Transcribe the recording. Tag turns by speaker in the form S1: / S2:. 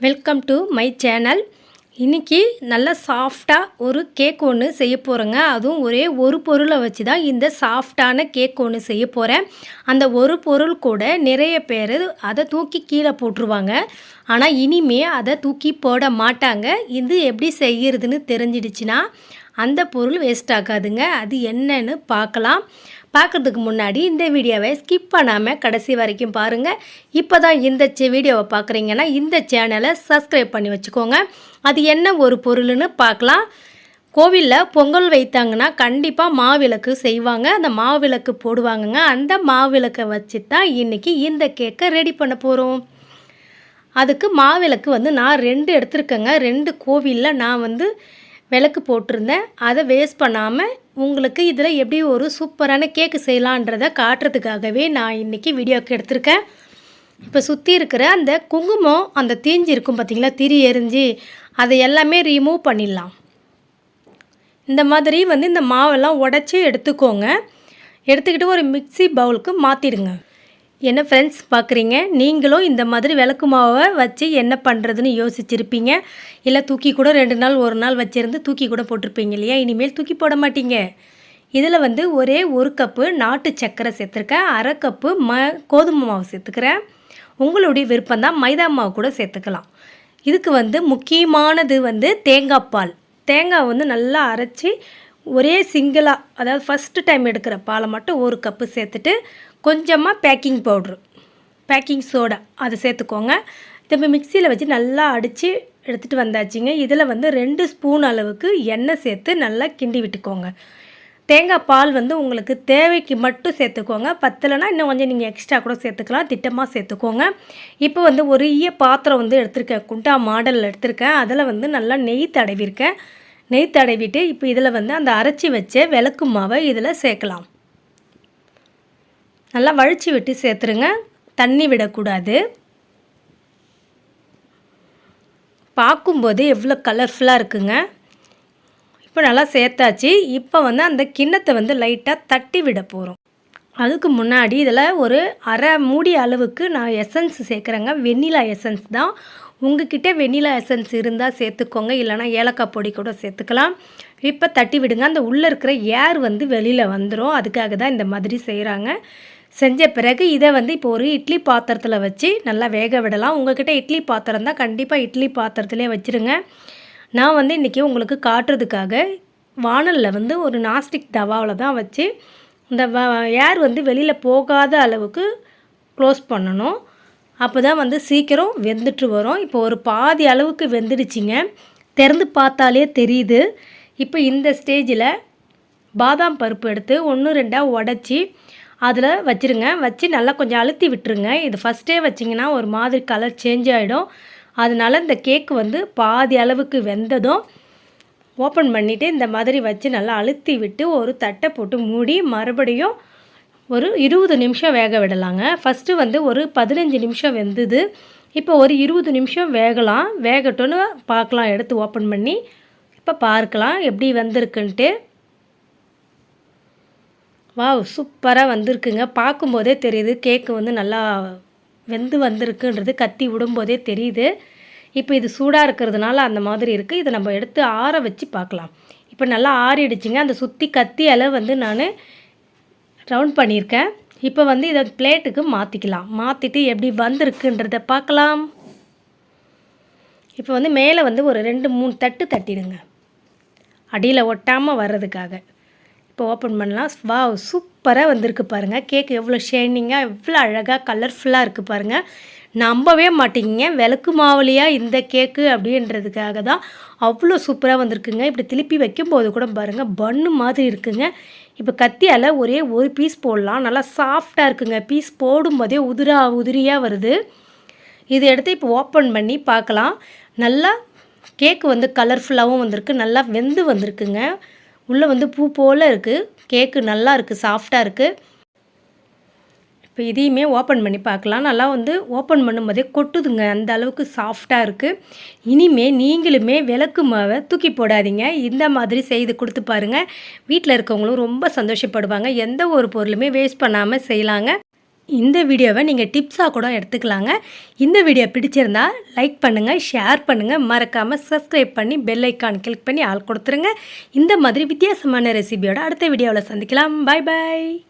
S1: Welcome to my channel இன்றைக்கி நல்ல சாஃப்டாக ஒரு கேக் ஒன்று செய்ய போகிறேங்க அதுவும் ஒரே ஒரு பொருளை வச்சு தான் இந்த சாஃப்டான கேக் ஒன்று செய்ய போகிறேன் அந்த ஒரு பொருள் கூட நிறைய பேர் அதை தூக்கி கீழே போட்டுருவாங்க. ஆனால் இனிமே அதை தூக்கி போட மாட்டாங்க. இது எப்படி செய்கிறதுன்னு தெரிஞ்சிடுச்சுன்னா அந்த பொருள் வேஸ்ட் ஆகாதுங்க. அது என்னன்னு பார்க்கலாம். பார்க்குறதுக்கு முன்னாடி இந்த வீடியோவை ஸ்கிப் பண்ணாமல் கடைசி வரைக்கும் பாருங்கள் இப்போ தான் இந்த வீடியோவை பார்க்குறீங்கன்னா இந்த சேனலை சப்ஸ்கிரைப் பண்ணி வச்சுக்கோங்க. அது என்ன ஒரு பொருள்னு பார்க்கலாம். கோவிலில் பொங்கல் வைத்தாங்கன்னா கண்டிப்பாக மாவிளக்கு செய்வாங்க. அந்த மாவிளக்கு போடுவாங்கங்க. அந்த மாவிளக்கை வச்சு தான் இன்றைக்கி இந்த கேக்கை ரெடி பண்ண போகிறோம் அதுக்கு மாவிளக்கு வந்து நான் ரெண்டு எடுத்திருக்கேங்க. ரெண்டு கோவிலில் நான் வந்து விளக்கு போட்டிருந்தேன். அதை வேஸ்ட் பண்ணாமல் உங்களுக்கு இதில் எப்படி ஒரு சூப்பரான கேக்கு செய்யலான்றதை காட்டுறதுக்காகவே நான் இன்றைக்கி வீடியோக்கு எடுத்திருக்கேன். இப்போ சுற்றி இருக்கிற அந்த குங்குமம் அந்த தீஞ்சு இருக்கும் பார்த்தீங்களா திரி எரிஞ்சு அதை எல்லாமே ரிமூவ் பண்ணிடலாம். இந்த மாதிரி வந்து இந்த மாவெல்லாம் உடச்சி எடுத்துக்கோங்க. எடுத்துக்கிட்டு ஒரு மிக்ஸி பவுலுக்கு மாற்றிடுங்க என்ன ஃப்ரெண்ட்ஸ் பார்க்குறீங்க நீங்களும் இந்த மாதிரி விளக்கு மாவை வச்சு என்ன பண்ணுறதுன்னு யோசிச்சிருப்பீங்க. இல்லை தூக்கி கூட ரெண்டு நாள் ஒரு நாள் வச்சுருந்து தூக்கி கூட போட்டிருப்பீங்க இல்லையா? இனிமேல் தூக்கி போட மாட்டீங்க. இதில் வந்து ஒரே ஒரு கப்பு நாட்டு சர்க்கரை சேர்த்துருக்கேன். அரை கப்பு ம கோதுமை மாவு சேர்த்துக்கிறேன். உங்களுடைய விருப்பம் தான் மைதா மாவு கூட சேர்த்துக்கலாம். இதுக்கு வந்து முக்கியமானது வந்து தேங்காய் பால். தேங்காய் வந்து நல்லா அரைச்சி ஒரே சிங்கிளாக அதாவது ஃபஸ்ட்டு டைம் எடுக்கிற பாலை மட்டும் ஒரு கப்பு சேர்த்துட்டு கொஞ்சமாக பேக்கிங் பவுட்ரு. பேக்கிங் சோடா அதை சேர்த்துக்கோங்க. திரும்ப மிக்சியில் வச்சு நல்லா அடித்து எடுத்துகிட்டு வந்தாச்சுங்க. இதில் வந்து ரெண்டு ஸ்பூன் அளவுக்கு எண்ணெய் சேர்த்து நல்லா கிண்டி விட்டுக்கோங்க. தேங்காய் பால் வந்து உங்களுக்கு தேவைக்கு மட்டும் சேர்த்துக்கோங்க. பத்தலைன்னா இன்னும் கொஞ்சம் நீங்கள் எக்ஸ்ட்ரா கூட சேர்த்துக்கலாம். திட்டமாக சேர்த்துக்கோங்க. இப்போ வந்து ஒரு ஈய பாத்திரம் வந்து எடுத்திருக்கேன். குண்டா மாடலில் எடுத்திருக்கேன். அதில் வந்து நல்லா நெய் தடவிருக்கேன் நெய் தடவிட்டு இப்போ இதில் வந்து அந்த அரைச்சி வச்ச விளக்கு மாவை இதில் சேர்க்கலாம். நல்லா வழித்து விட்டு சேர்த்துருங்க. தண்ணி விடக்கூடாது. பார்க்கும்போது எவ்வளோ கலர்ஃபுல்லாக இருக்குங்க. இப்போ நல்லா சேர்த்தாச்சு. இப்போ வந்து அந்த கிண்ணத்தை வந்து லைட்டாக தட்டி விட போகிறோம் அதுக்கு முன்னாடி இதில் ஒரு அரை மூடி அளவுக்கு நான் எசன்ஸ் சேர்க்குறேங்க. வெண்ணிலா எசன்ஸ் தான். உங்ககிட்ட வெண்ணிலா எசன்ஸ் இருந்தால் சேர்த்துக்கோங்க. இல்லைனா ஏலக்காய் பொடி கூட சேர்த்துக்கலாம். இப்போ தட்டி விடுங்க. அந்த உள்ளே இருக்கிற ஏர் வந்து வெளியில் வந்துடும் அதுக்காக தான் இந்த மாதிரி செய்கிறாங்க செஞ்ச பிறகு இதை வந்து இப்போ ஒரு இட்லி பாத்திரத்தில் வச்சு நல்லா வேக விடலாம். உங்கள்கிட்ட இட்லி பாத்திரம் தான் கண்டிப்பாக இட்லி பாத்திரத்திலே வச்சுருங்க. நான் வந்து இன்றைக்கி உங்களுக்கு காட்டுறதுக்காக வானலில் வந்து ஒரு நாஸ்டிக் தவாவில் தான் வச்சு இந்த வ ஏர் வந்து வெளியில் போகாத அளவுக்கு க்ளோஸ் பண்ணணும். அப்போ தான் வந்து சீக்கிரம் வெந்துட்டு வரும். இப்போ ஒரு பாதி அளவுக்கு வெந்துடுச்சிங்க. திறந்து பார்த்தாலே தெரியுது. இப்போ இந்த ஸ்டேஜில் பாதாம் பருப்பு எடுத்து ஒன்று ரெண்டாக உடச்சி அதில் வச்சிருங்க. வச்சு நல்லா கொஞ்சம் அழுத்தி விட்டுருங்க. இது ஃபஸ்ட்டே வச்சிங்கன்னா ஒரு மாதிரி கலர் சேஞ்ச் ஆகிடும் அதனால இந்த கேக்கு வந்து பாதி அளவுக்கு வெந்ததும் ஓப்பன் பண்ணிவிட்டு இந்த மாதிரி வச்சு நல்லா அழுத்தி விட்டு ஒரு தட்டை போட்டு மூடி மறுபடியும் ஒரு இருபது நிமிஷம் வேக விடலாங்க. ஃபஸ்ட்டு வந்து ஒரு பதினஞ்சு நிமிஷம் வெந்தது. இப்போ ஒரு இருபது நிமிஷம் வேகலாம். வேகட்டும்னு பார்க்கலாம். எடுத்து ஓப்பன் பண்ணி. இப்போ பார்க்கலாம். எப்படி வந்திருக்குன்ட்டு. வாவ் சூப்பராக வந்திருக்குங்க. பார்க்கும்போதே தெரியுது கேக்கு வந்து நல்லா வெந்து வந்திருக்குன்றது. கத்தி விடும்போதே தெரியுது. இப்போ இது சூடாக இருக்கிறதுனால அந்த மாதிரி இருக்குது இதை நம்ம எடுத்து ஆற வச்சு பார்க்கலாம். இப்போ நல்லா ஆறிடுச்சுங்க. அந்த சுற்றி கத்தியால் வந்து நான் ரவுண்ட் பண்ணியிருக்கேன். இப்போ வந்து இதை பிளேட்டுக்கு மாற்றிக்கலாம் மாற்றிட்டு எப்படி வந்திருக்குன்றத பார்க்கலாம். இப்போ வந்து மேலே வந்து ஒரு ரெண்டு மூணு தட்டு தட்டிடுங்க. அடியில் ஒட்டாமல் வர்றதுக்காக. இப்போ ஓப்பன் பண்ணலாம். வா சூப்பராக வந்திருக்கு பாருங்கள் கேக் எவ்வளோ ஷைனிங்காக எவ்வளோ அழகாக கலர்ஃபுல்லாக இருக்குது பாருங்கள் நம்பவே மாட்டீங்க விளக்கு மாவுலையா இந்த கேக்கு அப்படின்றதுக்காக தான் அவ்வளோ சூப்பராக வந்திருக்குங்க. இப்படி திருப்பி வைக்கும்போது கூட பாருங்கள் பன்னு மாதிரி இருக்குங்க. இப்போ கத்தியால் ஒரே ஒரு பீஸ் போடலாம். நல்லா சாஃப்டாக இருக்குங்க. பீஸ் போடும்போதே உதிரா உதிரியாக வருது. இது எடுத்து இப்போ ஓப்பன் பண்ணி பார்க்கலாம். நல்லா கேக்கு வந்து கலர்ஃபுல்லாகவும் வந்திருக்கு. நல்லா வெந்து வந்திருக்குங்க. உள்ளே வந்து பூ போல் இருக்குது கேக்கு நல்லா இருக்குது சாஃப்டாக இருக்குது இப்போ இதையுமே ஓப்பன் பண்ணி பார்க்கலாம். நல்லா வந்து ஓப்பன் பண்ணும்போதே கொட்டுதுங்க. அந்த அளவுக்கு சாஃப்டாக இருக்குது இனிமே நீங்களுமே விளக்கு மாவை தூக்கி போடாதீங்க. இந்த மாதிரி செய்து கொடுத்து பாருங்கள் வீட்டில் இருக்கவங்களும் ரொம்ப சந்தோஷப்படுவாங்க. எந்த ஒரு பொருளுமே வேஸ்ட் பண்ணாமல் செய்யலாங்க. இந்த வீடியோவை நீங்கள் டிப்ஸாக கூட எடுத்துக்கலாங்க. இந்த வீடியோ பிடிச்சிருந்தா லைக் பண்ணுங்கள் ஷேர் பண்ணுங்கள் மறக்காமல் சப்ஸ்கிரைப் பண்ணி பெல் ஐக்கான் கிளிக் பண்ணி ஆள் கொடுத்துருங்க. இந்த மாதிரி வித்தியாசமான ரெசிபியோட அடுத்த வீடியோவில் சந்திக்கலாம். பாய் பாய்